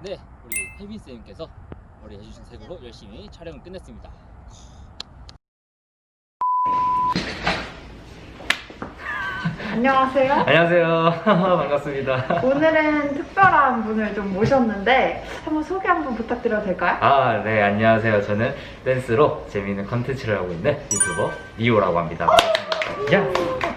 네, 우리 혜빈 쌤께서 머리 해주신 색으로 열심히 촬영을 끝냈습니다. 안녕하세요. 안녕하세요. 반갑습니다. 오늘은 특별한 분을 좀 모셨는데 한번 소개 한번 부탁드려도 될까요? 아, 네, 안녕하세요. 저는 댄스로 재미있는 컨텐츠를 하고 있는 유튜버 리오라고 합니다. 반갑습니다. 야!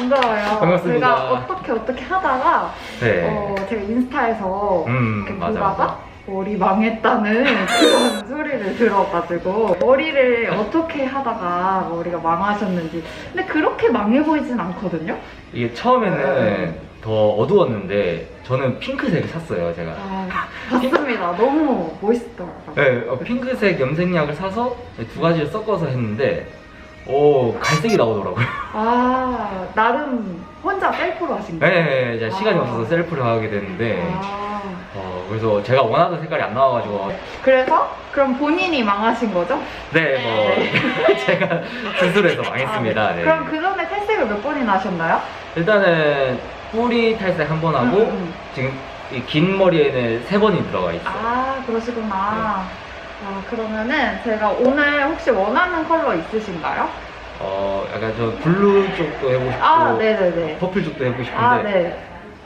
반가워요. 반갑습니다. 제가 어떻게 어떻게 하다가 네. 어, 제가 인스타에서 음, 이렇게 맞아, 보다가 맞아. 머리 망했다는 그런 소리를 들어가지고 머리를 어떻게 하다가 머리가 망하셨는지 근데 그렇게 망해 보이진 않거든요. 이게 처음에는 네. 더 어두웠는데 저는 핑크색을 샀어요, 제가. 아, 봤습니다. 너무 멋있더라고요. 네, 어, 핑크색 염색약을 사서 두 가지를 섞어서 했는데 오, 갈색이 나오더라고요. 아 나름 혼자 셀프로 하신 거예요? 네, 제가 시간이 아. 없어서 셀프를 하게 됐는데 아, 어, 그래서 제가 원하던 색깔이 안 나와가지고 그래서 그럼 본인이 망하신 거죠? 네, 뭐 제가 스스로 해서 망했습니다. 아, 네. 네. 그럼 그 전에 탈색을 몇 번이나 하셨나요? 일단은 뿌리 탈색 한 번 하고 음, 음. 지금 이 긴 머리에는 세 번이 들어가 있어요. 아 그러시구나. 네. 아 그러면은 제가 오늘 혹시 원하는 컬러 있으신가요? 어, 약간 저 블루 쪽도 해보고 싶고 아 네네네. 퍼플 쪽도 해보고 싶은데 아 네.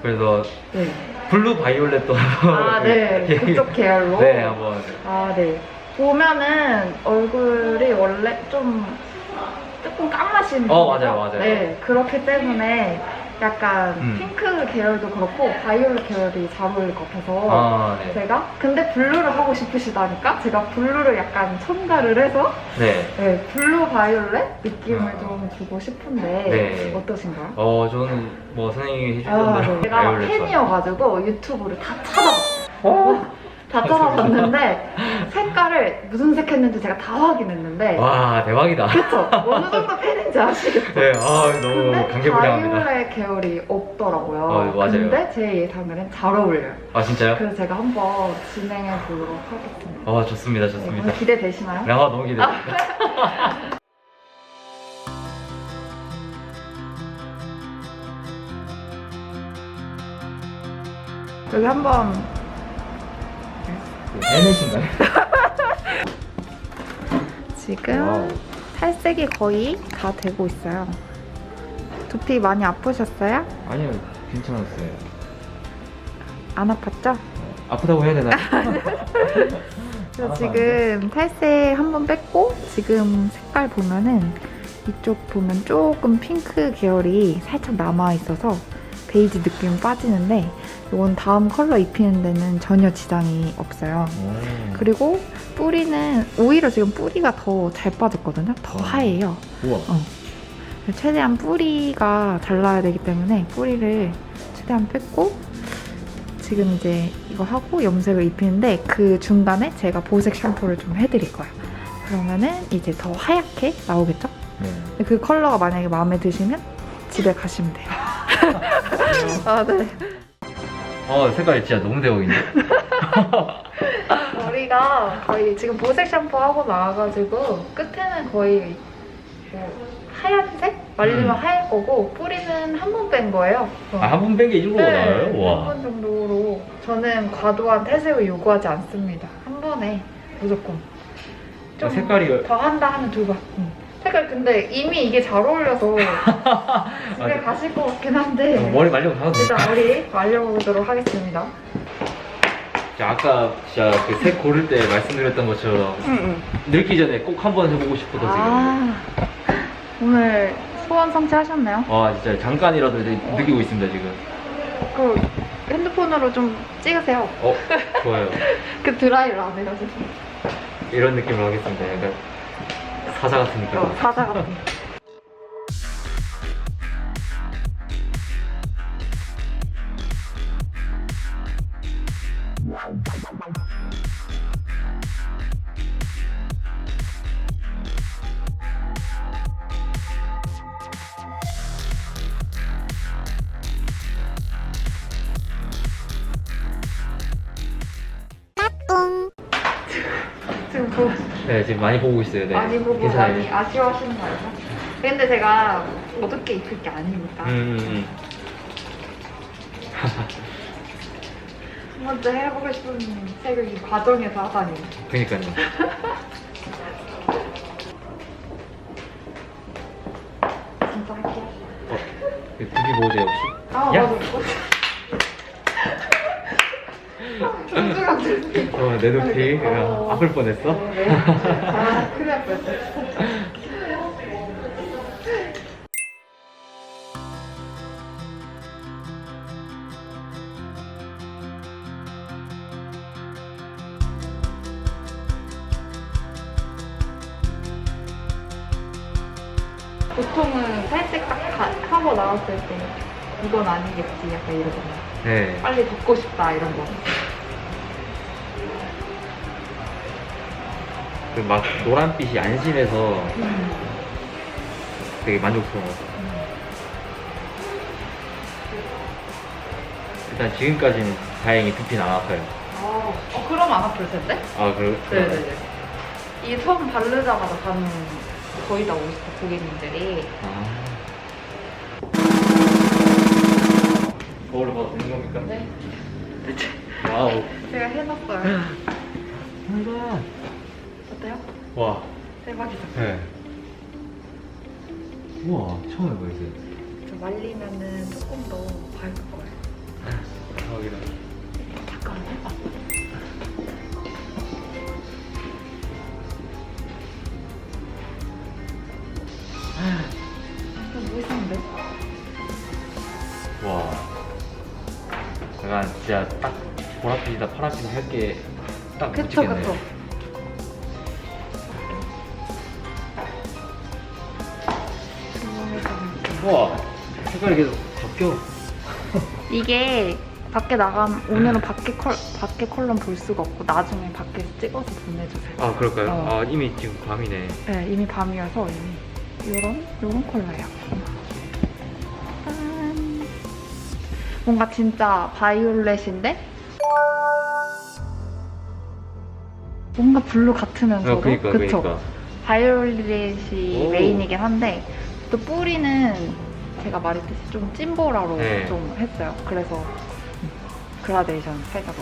그래서 네. 블루 바이올렛도 아 네. 그쪽 계열로. 네 한번 아 네. 보면은 얼굴이 원래 좀 조금 까마신 어? 맞아요, 맞아요. 네 그렇기 때문에 약간 음. 핑크 계열도 그렇고 바이올렛 계열이 잘 어울릴 것 같아서 아 네. 제가 근데 블루를 하고 싶으시다니까 제가 블루를 약간 첨가를 해서 네. 네, 블루 바이올렛 느낌을 아. 좀 주고 싶은데 네. 어떠신가요? 어 저는 뭐 선생님이 해주신 아, 대로 네. 제가 바이올렛 팬이어가지고 유튜브를 다 찾아봤어요. 어? 다 찾아봤는데 색깔을 무슨 색 했는지 제가 다 확인했는데 와 대박이다. 그쵸? 어느 정도 팬인지 아시겠죠? 네, 아 너무 근데 감개무량합니다. 바이올렛 계열이 없더라고요. 어, 맞아요. 근데 제 예상에는 잘 어울려요. 아 진짜요? 그래서 제가 한번 진행해 보도록 하겠습니다. 아 좋습니다, 네, 좋습니다. 오늘 기대되시나요? 아 너무 기대됩니다. 여기 한번 해내신가요? 지금 와우. 탈색이 거의 다 되고 있어요. 두피 많이 아프셨어요? 아니요, 괜찮았어요. 안 아팠죠? 아프다고 해야 되나? 그래서 아, 지금 탈색 한 번 뺐고 지금 색깔 보면은 이쪽 보면 조금 핑크 계열이 살짝 남아 있어서 베이지 느낌 빠지는데 이건 다음 컬러 입히는 데는 전혀 지장이 없어요. 오. 그리고 뿌리는 오히려 지금 뿌리가 더 잘 빠졌거든요. 더 어. 하얘요. 우와. 최대한 뿌리가 잘 나야 되기 때문에 뿌리를 최대한 뺐고 지금 이제 이거 하고 염색을 입히는데 그 중간에 제가 보색 샴푸를 좀 해드릴 거예요. 그러면은 이제 더 하얗게 나오겠죠? 네. 그 컬러가 만약에 마음에 드시면 집에 가시면 돼요. 아, 네. 어 색깔 진짜 너무 대박인데? 머리가 거의 지금 보색 샴푸 하고 나와가지고 끝에는 거의 뭐 하얀색? 말리면 음. 하얄 거고 뿌리는 한 번 뺀 거예요. 아 한 번 뺀게 나와요? 네, 와. 한 번 정도로 저는 과도한 탈색을 요구하지 않습니다. 한 번에 무조건. 좀 아, 색깔이 더 한다 하면 두 번. 응. 색깔 근데 이미 이게 잘 어울려서 집에 맞아. 가실 것 같긴 한데 어, 머리 말리고 가도 돼. 일단 머리 말려보도록 하겠습니다. 진짜 아까 진짜 그 색 고를 때 말씀드렸던 것처럼 응, 늙기 전에 꼭 한번 해보고 싶어서 지금. 아 오늘 소원 성취하셨나요? 와 진짜 잠깐이라도 이제 느끼고 있습니다 지금. 그 핸드폰으로 좀 찍으세요. 어 좋아요. 그 드라이를 안 해가지고. 이런 느낌으로 하겠습니다. 약간 사자 느낌. 어, 사자 같은. 네 지금 많이 보고 있어요. 네. 많이 보고 괜찮아요. 많이 아쉬워하시는 거 아니에요? 근데 제가 어둡게 입힐 게 아니니까 음, 음, 음. 한번 번째 해보고 싶은 색을 이 과정에서 하다니. 그니까요. 진짜 할게. 어, 두기 보호제 혹시? 아, 야. 맞아. 존중한 들 어, 내 높이 어. 아플 뻔했어? 네. 아, 큰일 날 뻔했어. 보통은 살색 딱 가- 하고 나왔을 때 이건 아니겠지 약간 이러잖아요. 네. 빨리 덮고 싶다 이런 거. 그 막 노란빛이 안 심해서 되게 만족스러워. 일단 지금까지는 다행히 두피는 안 아파요. 어, 어 그럼 안 아플 텐데? 아, 그래? 네네네. 이 처음 바르자마자 가는 거의 다 오시다 고객님들이 아. 거울을 봐도 되는 겁니까? 네. 와우. 제가 해놨어요. 대박. 어때요? 와. 대박이죠? 네. 우와, 처음 해보겠어요. 저 말리면은 조금 더 밝을 거예요. 대박이다. 잠깐 해봐. 멋있는데? 와. 약간 진짜 딱 보랏빛이다 파란빛 할게 딱 그쵸 그쵸. 우와. 색깔이 계속 바뀌어. 이게 밖에 나가면 오늘은 밖에 컬 밖에 컬럼 볼 수가 없고 나중에 밖에서 찍어서 보내주세요. 아, 그럴까요? 어. 아, 이미 지금 밤이네. 네, 이미 밤이어서 이미 이런 이런 컬러예요. 짠. 뭔가 진짜 바이올렛인데 뭔가 블루 같으면서도 어, 그니까, 그쵸? 그니까. 바이올렛이 오. 메인이긴 한데 또 뿌리는 제가 말했듯이 좀 찐보라로 네. 좀 했어요. 그래서 그라데이션 살짝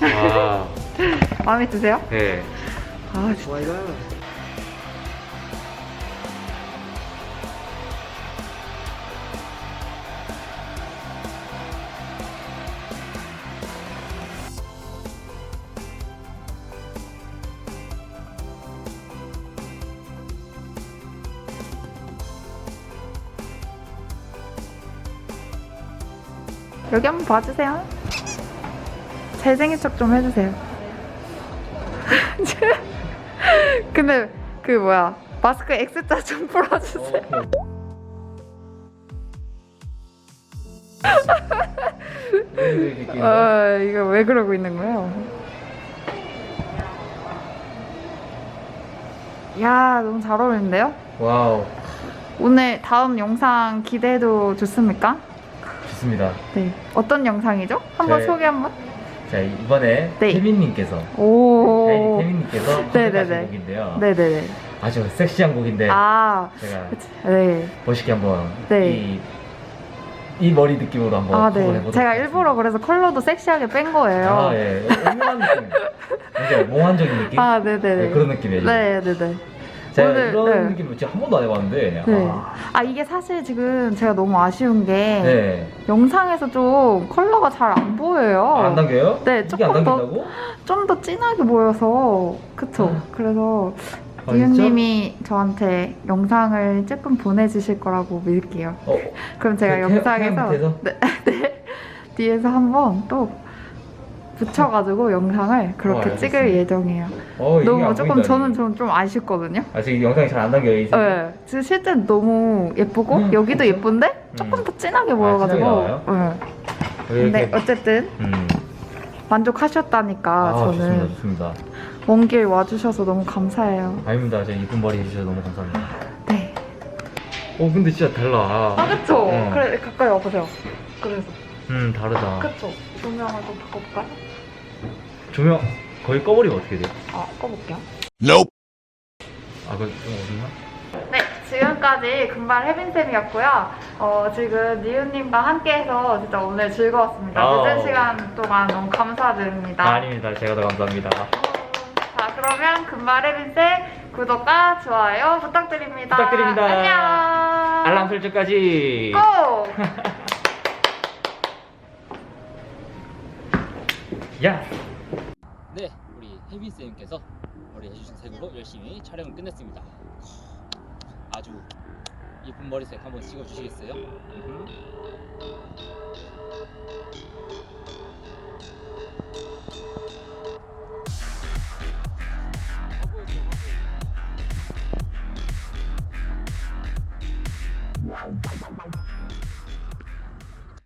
넣었어요. 와. 마음에 드세요? 네. 아 진짜. 여기 한번 봐주세요. 잘생긴 척 좀 해주세요. 근데 그 뭐야 마스크 X자 좀 풀어주세요. 아 이거 왜 그러고 있는 거예요? 야 너무 잘 어울리는데요? 와우. 오늘 다음 영상 기대해도 좋습니까? 좋습니다. 네. 어떤 영상이죠? 한번 네. 소개 한번. 자, 이번에 네. 태민님께서 오. 샤이니 태민님께서 네네네. 선택하신 곡인데요. 네네네. 아주 섹시한 곡인데 아, 제가 그치. 네. 멋있게 한번 네. 이, 이 머리 느낌으로 한번 아, 네. 해보도록 제가. 일부러 그래서 컬러도 섹시하게 뺀 거예요. 아, 예. 오묘한 느낌. 굉장히 몽환적인 느낌? 아, 네네네. 네, 그런 느낌이에요. 네, 네네. 제가 오늘, 이런 네. 느낌 진짜 한 번도 안 해봤는데. 네. 아, 아, 이게 사실 지금 제가 너무 아쉬운 게 네. 영상에서 좀 컬러가 잘 안 보여요. 아, 안 당겨요? 네, 이게 안 조금 더- 당긴다고? 좀 더 진하게 보여서 그쵸? 아. 그래서 아, 디윤님이 저한테 영상을 조금 보내주실 거라고 믿을게요. 어, 그럼 제가 그 태- 영상에서 밑에서? 네, 네. 뒤에서 한번 또 붙여가지고 영상을 그렇게 어, 찍을 알겠습니다. 예정이에요. 어, 이게 너무 안 조금 보인다니. 저는 좀, 좀 아쉽거든요. 아, 지금 영상이 잘안 당겨요, 이 색이. 네, 지금 실제 너무 예쁘고 음, 여기도 그쵸? 예쁜데 조금 음. 더 진하게 아, 보여가지고. 진하게 네. 왜 근데 이렇게- 어쨌든 음. 만족하셨다니까 아, 저는 좋습니다, 좋습니다. 먼 길 와주셔서 너무 감사해요. 아닙니다. 제 이쁜 머리 해주셔서 너무 감사합니다. 네. 어, 근데 진짜 달라. 아 그쵸? 어. 그래 가까이 와보세요. 그래서 음, 다르다. 그쵸? 조명을 좀 바꿔볼까요? 조명 거의 꺼버리면 어떻게 돼요? 아 꺼볼게요. 아, 그거 좀 어딨나? 네, 지금까지 금발 혜빈쌤이었고요. 어, 지금 니은님과 함께해서 진짜 오늘 즐거웠습니다. 아우. 늦은 시간 동안 너무 감사드립니다. 아, 아닙니다. 제가 더 감사합니다. 자, 그러면 금발 혜빈쌤 구독과 좋아요 부탁드립니다. 부탁드립니다. 안녕. 알람 설정까지. 고! 야. 네, 우리 혜빈 쌤께서 머리 해주신 색으로 열심히 촬영을 끝냈습니다. 아주 예쁜 머리색 한번 찍어주시겠어요?